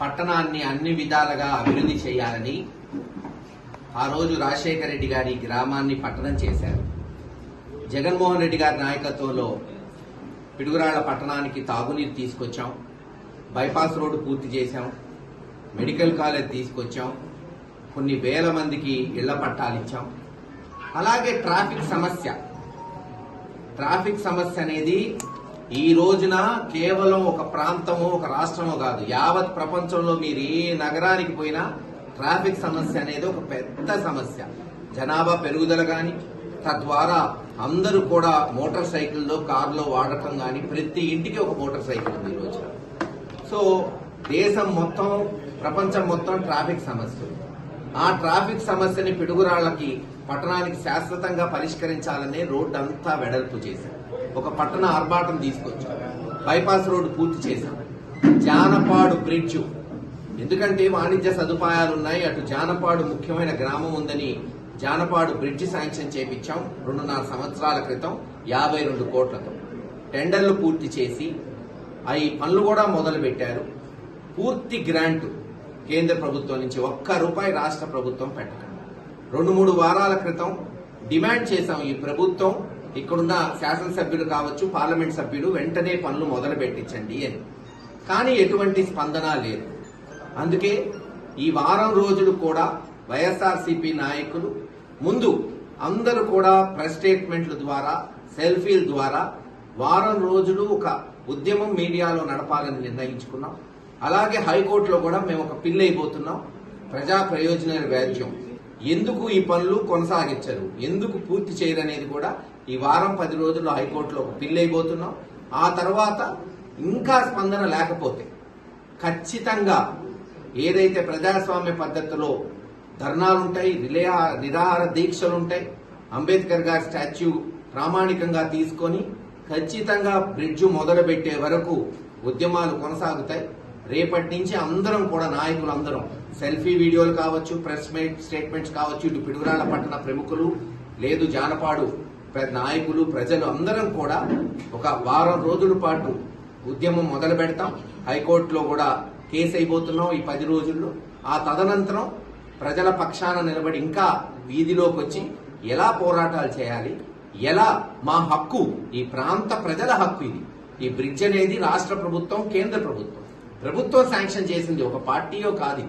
పట్టణాన్ని అన్ని విధాలుగా అభివృద్ధి చేయాలని ఆ రోజు రాజశేఖర రెడ్డి గారి గ్రామాన్ని పట్టణం చేశారు. జగన్మోహన్ రెడ్డి గారి నాయకత్వంలో పిడుగురాళ్ళ పట్టణానికి తాగునీరు తీసుకొచ్చాం. బైపాస్ రోడ్డు పూర్తి చేశాం. మెడికల్ కాలేజ్ తీసుకొచ్చాం. కొన్ని వేల మందికి ఇళ్ళ పట్టాలు ఇచ్చాం. అలాగే ట్రాఫిక్ సమస్య. ట్రాఫిక్ సమస్య అనేది ఈ రోజున కేవలం ఒక ప్రాంతము ఒక రాష్ట్రమో కాదు యావత్ ప్రపంచంలో మీరు ఏ నగరానికి పోయినా ట్రాఫిక్ సమస్య అనేది ఒక పెద్ద సమస్య. జనాభా పెరుగుదల కానీ తద్వారా అందరూ కూడా మోటార్ సైకిల్లో కార్లో వాడటం కానీ ప్రతి ఇంటికి ఒక మోటార్ సైకిల్ ఉంది ఈరోజు సో దేశం మొత్తం ప్రపంచం మొత్తం ట్రాఫిక్ సమస్య. ఆ ట్రాఫిక్ సమస్యని పిడుగురాళ్ళకి పట్టణానికి శాశ్వతంగా పరిష్కరించాలనే రోడ్డు అంతా వెడల్పు చేశారు. ఒక పట్టణ ఆర్భాటం తీసుకొచ్చాం. బైపాస్ రోడ్డు పూర్తి చేశాం. జానపాడు బ్రిడ్జ్. ఎందుకంటే వాణిజ్య సదుపాయాలు ఉన్నాయి అటు జానపాడు ముఖ్యమైన గ్రామం ఉందని జానపాడు బ్రిడ్జ్ శాంక్షన్ చేపించాం రెండున్నర సంవత్సరాల క్రితం యాభై రెండు కోట్లతో. టెండర్లు పూర్తి చేసి అవి పనులు కూడా మొదలు పెట్టారు పూర్తి గ్రాంట్ కేంద్ర ప్రభుత్వం నుంచి ఒక్క రూపాయి రాష్ట్ర ప్రభుత్వం పెట్టకండి రెండు మూడు వారాల క్రితం డిమాండ్ చేశాం ఈ ప్రభుత్వం ఇక్కడున్న శాసనసభ్యులు కావచ్చు పార్లమెంట్ సభ్యులు వెంటనే పనులు మొదలు పెట్టించండి అని. కానీ ఎటువంటి స్పందన లేదు. అందుకే ఈ వారం రోజులు కూడా వైఎస్ఆర్సీపీ నాయకులు ముందు అందరూ కూడా ప్రెస్ స్టేట్మెంట్ల ద్వారా సెల్ఫీల ద్వారా వారం రోజులు ఒక ఉద్యమం మీడియాలో నడపాలని నిర్ణయించుకున్నాం. అలాగే హైకోర్టులో కూడా మేము ఒక పిల్ అయిపోతున్నాం ప్రజా ప్రయోజనాల వ్యాజ్యం. ఎందుకు ఈ పనులు కొనసాగించరు? ఎందుకు పూర్తి చేయరు అనేది కూడా ఈ వారం పది రోజుల్లో హైకోర్టులో ఒక అయిపోతున్నాం. ఆ తర్వాత ఇంకా స్పందన లేకపోతే ఖచ్చితంగా ఏదైతే ప్రజాస్వామ్య పద్ధతిలో ధర్నాలుంటాయి నిలయ నిరాహార దీక్షలుంటాయి అంబేద్కర్ గారి స్టాచ్యూ ప్రామాణికంగా తీసుకొని ఖచ్చితంగా బ్రిడ్జ్ మొదలుపెట్టే వరకు ఉద్యమాలు కొనసాగుతాయి. రేపటి నుంచి అందరం కూడా నాయకులు అందరం సెల్ఫీ వీడియోలు కావచ్చు ప్రెస్ మీట్ స్టేట్మెంట్స్ కావచ్చు ఇటు పిడుగురాళ్ళ పట్టణ ప్రముఖులు లేదు జానపాడు ప్ర- నాయకులు ప్రజలు అందరం కూడా ఒక వారం రోజుల పాటు ఉద్యమం మొదలు పెడతాం. హైకోర్టులో కూడా కేసు అయిపోతున్నాం ఈ పది రోజుల్లో. ఆ తదనంతరం ప్రజల పక్షాన నిలబడి ఇంకా వీధిలోకి వచ్చి ఎలా పోరాటాలు చేయాలి? ఎలా మా హక్కు ఈ ప్రాంత ప్రజల హక్కు ఇది? ఈ బ్రిడ్జ్ అనేది రాష్ట్ర ప్రభుత్వం కేంద్ర ప్రభుత్వం. ప్రభుత్వం శాంక్షన్ చేసింది. ఒక పార్టీయో కాదు.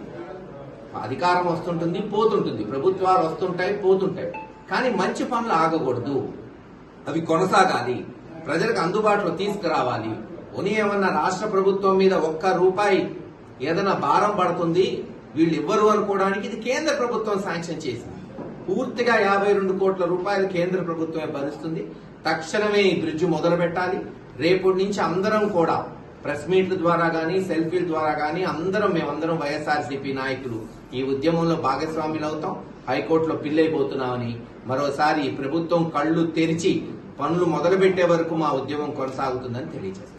అధికారం వస్తుంటుంది పోతుంటుంది. ప్రభుత్వాలు వస్తుంటాయి పోతుంటాయి. కానీ మంచి పనులు ఆగకూడదు. అవి కొనసాగాలి. ప్రజలకు అందుబాటులో తీసుకురావాలి. ఉని ఏమన్నా రాష్ట్ర ప్రభుత్వం మీద ఒక్క రూపాయి ఏదైనా భారం పడుతుంది వీళ్ళు ఇవ్వరు అనుకోవడానికి ఇది కేంద్ర ప్రభుత్వం శాంక్షన్ చేసింది. పూర్తిగా యాభై రెండు కోట్ల రూపాయలు కేంద్ర ప్రభుత్వమే భరిస్తుంది. తక్షణమే ఈ బ్రిడ్జ్ మొదలు పెట్టాలి రేపటి నుంచి అందరం కూడా ప్రెస్ మీట్ల ద్వారా కానీ సెల్ఫీల ద్వారా కానీ అందరం మేమందరం వైఎస్ఆర్సీపీ నాయకులు. ఈ ఉద్యమంలో భాగస్వాములు అవుతాం హైకోర్టులో పిల్లైపోతున్నామని మరోసారి ప్రభుత్వం కళ్ళు తెరిచి పనులు మొదలుపెట్టే వరకు మా ఉద్యమం కొనసాగుతుందని తెలియజేస్తాం.